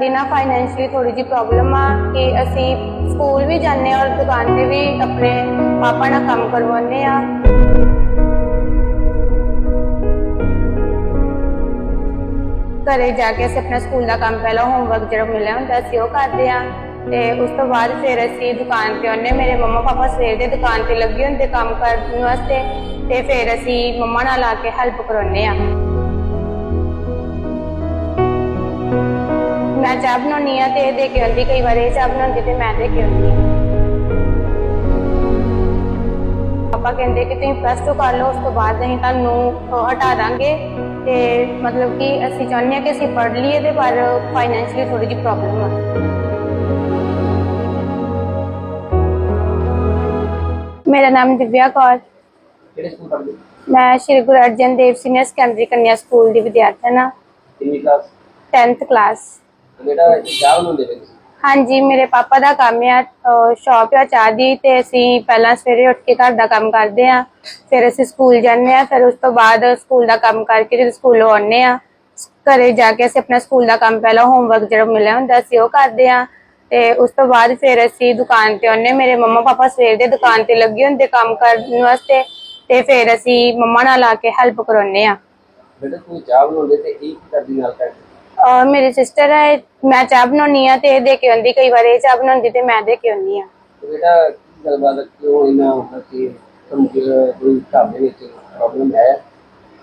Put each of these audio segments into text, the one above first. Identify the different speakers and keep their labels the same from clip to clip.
Speaker 1: ਸਾਡੀ ਨਾ ਫਾਈਨੈਂਸ਼ੀਅਲੀ ਥੋੜੀ ਜਿਹੀ ਪ੍ਰੋਬਲਮ ਆ ਕਿ ਅਸੀਂ ਸਕੂਲ ਵੀ ਜਾਂਦੇ ਹਾਂ ਔਰ ਦੁਕਾਨ ਤੇ ਵੀ ਆਪਣੇ ਪਾਪਾ ਨਾਲ ਕੰਮ ਕਰਵਾਉਂਦੇ ਆ ਘਰੇ ਜਾ ਕੇ ਅਸੀਂ ਆਪਣਾ ਸਕੂਲ ਦਾ ਕੰਮ ਪਹਿਲਾਂ ਹੋਮਵਰਕ ਜਿਹੜਾ ਮਿਲਿਆ ਹੁੰਦਾ ਅਸੀਂ ਉਹ ਕਰਦੇ ਆ ਤੇ ਉਸ ਤੋਂ ਬਾਅਦ ਫਿਰ ਅਸੀਂ ਦੁਕਾਨ ਤੇ ਆਉਂਦੇ ਮੇਰੇ ਮੰਮਾ ਪਾਪਾ ਸਵੇਰ ਦੇ ਦੁਕਾਨ ਤੇ ਲੱਗੇ ਹੁੰਦੇ ਕੰਮ ਕਰਨ ਵਾਸਤੇ ਤੇ ਫਿਰ ਅਸੀਂ ਮੰਮਾ ਨਾਲ ਆ ਕੇ ਹੈਲਪ ਕਰਾਉਂਦੇ ਆ ਚਾਹ ਬਣਾਉਣੀ ਆ ਤੇ ਇਹ ਦੇ ਕੇ ਆਉਂਦੀ ਕਈ ਵਾਰ ਇਹ ਚਾਹ ਬਣਾਉਂਦੀ ਤੇ ਮੈਂ ਦੇ ਕੇ ਆਉਂਦੀ ਆ ਪਾਪਾ ਕਹਿੰਦੇ ਕਿ ਤੁਸੀਂ ਪਲੱਸ 2 ਕਰ ਲਓ ਉਸ ਤੋਂ ਬਾਅਦ ਅਸੀਂ ਤੁਹਾਨੂੰ ਹਟਾ ਦਾਂਗੇ ਤੇ ਮਤਲਬ ਕਿ ਅਸੀਂ ਚਾਹੁੰਦੇ ਹਾਂ ਕਿ ਅਸੀਂ ਪੜ੍ਹ ਲਈਏ ਤੇ ਪਰ ਫਾਈਨੈਂਸ਼ੀਅਲੀ ਥੋੜੀ ਜਿਹੀ ਪ੍ਰੋਬਲਮ ਆ। ਮੇਰਾ ਨਾਮ ਦਿਵਿਆ ਕੌਰ।
Speaker 2: ਕਿਹੜੇ ਸਕੂਲ ਪੜ੍ਹਦੇ?
Speaker 1: ਮੈਂ Shri Guru Arjan Dev senior secondary Kanya school ਦੀ ਵਿਦਿਆਰਥਣ ਹਾਂ।
Speaker 2: ਕਿੰਨੀ ਕਲਾਸ
Speaker 1: 10th ਕਲਾਸ
Speaker 2: ਬੇਟਾ ਚਾਹ
Speaker 1: ਹਾਂਜੀ ਮੇਰੇ ਪਾਪਾ ਦਾ ਕੰਮ ਆ ਸ਼ਾਪ ਆ ਚਾਹ ਦੀ ਤੇ ਅਸੀਂ ਪਹਿਲਾਂ ਸਵੇਰੇ ਉੱਠ ਕੇ ਘਰ ਦਾ ਕੰਮ ਕਰਦੇ ਆ। ਫਿਰ ਅਸੀਂ ਸਕੂਲ ਜਾਂਦੇ ਆ ਫਿਰ ਉਸ ਤੋਂ ਬਾਅਦ ਸਕੂਲ ਦਾ ਕੰਮ ਕਰਕੇ ਜਦੋਂ ਸਕੂਲੋਂ ਆਉਂਦੇ ਆ ਘਰੇ ਜਾ ਕੇ ਅਸੀਂ ਆਪਣਾ ਸਕੂਲ ਦਾ ਕੰਮ ਪਹਿਲਾਂ ਹੋਮਵਰਕ ਜਿਹੜਾ ਮਿਲਿਆ ਹੁੰਦਾ ਅਸੀਂ ਉਹ ਕਰਦੇ ਆ। ਤੇ ਉਸ ਤੋਂ ਬਾਅਦ ਫਿਰ ਅਸੀਂ ਦੁਕਾਨ ਤੇ ਆਉਂਦੇ ਮੇਰੇ ਮੰਮਾ ਪਾਪਾ ਸਵੇਰ ਦੇ ਦੁਕਾਨ ਤੇ ਲੱਗੇ ਹੁੰਦੇ ਕੰਮ ਕਰਨ ਵਾਸਤੇ ਤੇ ਫਿਰ ਅਸੀਂ ਮੰਮਾ ਨਾਲ ਆ ਕੇ ਹੈਲਪ ਕਰਾਉਂਦੇ ਆ।
Speaker 2: ਬੇਟਾ ਤੁਸੀਂ ਚਾਹ ਬਣਾਉਂਦੇ ਤੇ ਇਹ ਕੀ ਕਰਦੀ ਨਾਲ ਕਰ
Speaker 1: ਅਹ ਮੇਰੀ ਸਿਸਟਰ ਹੈ ਮੈਂ ਚਾਹ ਬਣਾਉਣੀ ਆ ਤੇ ਇਹ ਦੇ ਕੇ ਆਉਂਦੀ ਕਈ ਵਾਰ ਇਹ ਚਾਹ ਬਣਾਉਂਦੀ ਤੇ ਮੈਂ ਦੇ ਕੇ ਆਉਂਦੀ ਆ।
Speaker 2: ਬੇਟਾ ਗੱਲਬਾਤ ਕਿਉਂ ਇਹਨਾਂ ਹੁੰਦਾ ਕਿ ਤੁਹਾਨੂੰ ਕਿ ਕੋਈ ਘਰ ਦੇ ਵਿੱਚ ਪ੍ਰੋਬਲਮ ਹੈ?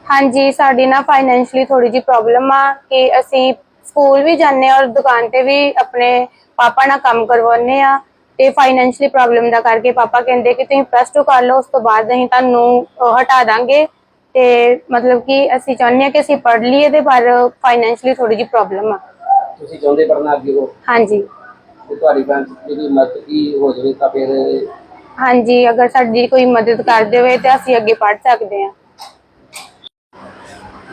Speaker 1: ਹਾਂਜੀ ਸਾਡੀ ਨਾ ਫਾਈਨੈਂਸ਼ੀਅਲੀ ਥੋੜੀ ਜਿਹੀ ਪ੍ਰੋਬਲਮ ਆ ਕਿ ਅਸੀਂ ਸਕੂਲ ਵੀ ਜਾਂਦੇ ਔਰ ਦੁਕਾਨ ਤੇ ਵੀ ਆਪਣੇ ਪਾਪਾ ਨਾਲ ਕੰਮ ਕਰਵਾਉਂਦੇ ਆ ਤੇ ਫਾਈਨੈਂਸ਼ੀਅਲੀ ਪ੍ਰੋਬਲਮ ਦਾ ਕਰਕੇ ਪਾਪਾ ਕਹਿੰਦੇ ਕਿ ਤੁਸੀਂ ਪਲੱਸ 2 ਕਰ ਲਓ ਉਸ ਤੋਂ ਬਾਅਦ ਅਸੀਂ ਤੁਹਾਨੂੰ ਹਟਾ ਦਾਂਗੇ। ਤੇ ਮਤਲਬ ਕਿ ਅਸੀਂ ਚਾਹੁੰਦੇ ਹਾਂ ਕਿ ਅਸੀਂ ਪੜ੍ਹ ਲਈਏ ਤੇ ਪਰ ਫਾਈਨੈਂਸ਼ੀਅਲੀ ਥੋੜੀ ਜਿਹੀ ਪ੍ਰੋਬਲਮ ਆ।
Speaker 2: ਤੁਸੀਂ ਚਾਹੁੰਦੇ ਪੜਨਾ ਅੱਗੇ ਹੋ
Speaker 1: ਹਾਂਜੀ।
Speaker 2: ਤੇ ਤੁਹਾਡੀ ਭੈਣ ਦੀ ਮਦਦ ਕੀ ਹੋ ਜਾਵੇ ਤਾਂ ਫਿਰ
Speaker 1: ਹਾਂਜੀ ਅਗਰ ਸਾਡੀ ਕੋਈ ਮਦਦ ਕਰ ਦੇਵੇ ਤੇ ਅਸੀਂ ਅੱਗੇ ਪੜ੍ਹ ਸਕਦੇ ਹਾਂ।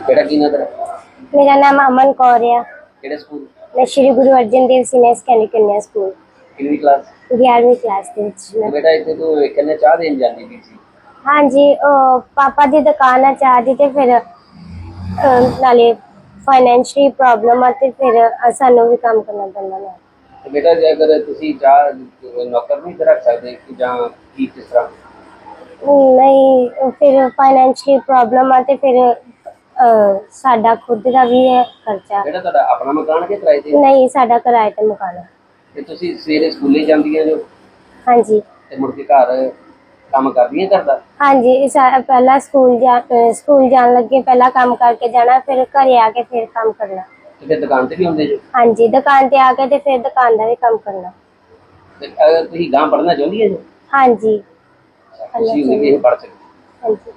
Speaker 2: ਬੇਟਾ ਕੀ ਨਾ ਤੇਰਾ?
Speaker 1: ਮੇਰਾ ਨਾਮ ਅਮਨ ਕੌਰ ਆ।
Speaker 2: ਕਿਹੜੇ ਸਕੂਲ?
Speaker 1: ਮੈਂ Shri Guru Arjan Dev senior secondary Kanya school.
Speaker 2: ਕਿੰਨੀ ਕਲਾਸ?
Speaker 1: 11ਵੀਂ ਕਲਾਸ ਦੇ ਵਿੱਚ ਮੈਂ।
Speaker 2: ਬੇਟਾ ਇੱਥੇ ਤੂੰ ਕਿੰਨੇ ਚਾਹ ਦੇਣ ਜਾਂਦੀ ਪਈ ਸੀ?
Speaker 1: ਹਾਂਜੀ ਉਹ ਪਾਪਾ ਦੀ ਦੁਕਾਨ ਆ ਚਾਹ ਦੀ ਤੇ ਫਿਰ ਅਹ, ਨਾਲੇ ਫਾਈਨੈਂਸ਼ੀਅਲੀ ਪ੍ਰੋਬਲਮ ਆ ਤੇ ਫਿਰ ਅਹ, ਸਾਨੂੰ ਵੀ ਕੰਮ ਕਰਨਾ ਪੈਂਦਾ ਹੈ
Speaker 2: ਤੇ ਬੇਟਾ ਜੇ ਅਗਰ ਤੁਸੀਂ ਚਾਹ ਨੌਕਰ ਨਹੀਂ ਤੇ ਰੱਖ ਸਕਦੇ ਕਿ ਜਾਂ ਕੀ ਕਿਸ ਤਰ੍ਹਾਂ?
Speaker 1: ਨਹੀਂ ਫਿਰ ਫਾਈਨੈਂਸ਼ੀਅਲੀ ਪ੍ਰੋਬਲਮ ਆ ਤੇ ਫਿਰ ਸਾਡਾ ਖੁਦ ਦਾ ਵੀ ਹੈ ਖਰਚਾ।
Speaker 2: ਬੇਟਾ ਤੁਹਾਡਾ ਆਪਣਾ ਮਕਾਨ ਕਿ ਕਿਰਾਏ ਤੇ?
Speaker 1: ਨਹੀਂ ਸਾਡਾ ਕਿਰਾਏ ਤੇ ਮਕਾਨ ਹੈ
Speaker 2: ਤੇ ਤੁਸੀਂ ਸਵੇਰੇ ਸਕੂਲੇ ਜਾਂਦੀਆਂ ਜੋ?
Speaker 1: ਹਾਂਜੀ।
Speaker 2: ਤੇ ਮੁੜ ਕੇ ਘਰ ਕੰਮ ਕਰਦੀਆਂ ਕਰਦਾ
Speaker 1: ਹਾਂਜੀ ਇਹ ਸਾ- ਪਹਿਲਾਂ ਸਕੂਲ ਜਾ ਅਹ, ਸਕੂਲ ਜਾਣ ਲੱਗੇ ਪਹਿਲਾਂ ਕੰਮ ਕਰਕੇ ਜਾਣਾ ਫਿਰ ਘਰੇ ਆ ਕੇ ਫਿਰ ਕੰਮ ਕਰਨਾ।
Speaker 2: ਤੇ ਫਿਰ ਦੁਕਾਨ ਤੇ ਵੀ ਹੁੰਦੇ ਜੋ?
Speaker 1: ਹਾਂਜੀ ਦੁਕਾਨ ਤੇ ਆ ਕੇ ਤੇ ਫਿਰ ਦੁਕਾਨ ਦਾ ਵੀ ਕੰਮ ਕਰਨਾ।
Speaker 2: ਤੇ ਅਗਰ ਤੁਸੀਂ ਗਾਂ ਪੜਨਾ ਚਾਹੁੰਦੀ ਹੈ ਜੋ?
Speaker 1: ਹਾਂਜੀ।
Speaker 2: ਤੁਸੀਂ ਹੁੰਦੀ ਕਿ ਇਹ ਪੜ ਸਕਦੇ
Speaker 1: ਹਾਂਜੀ।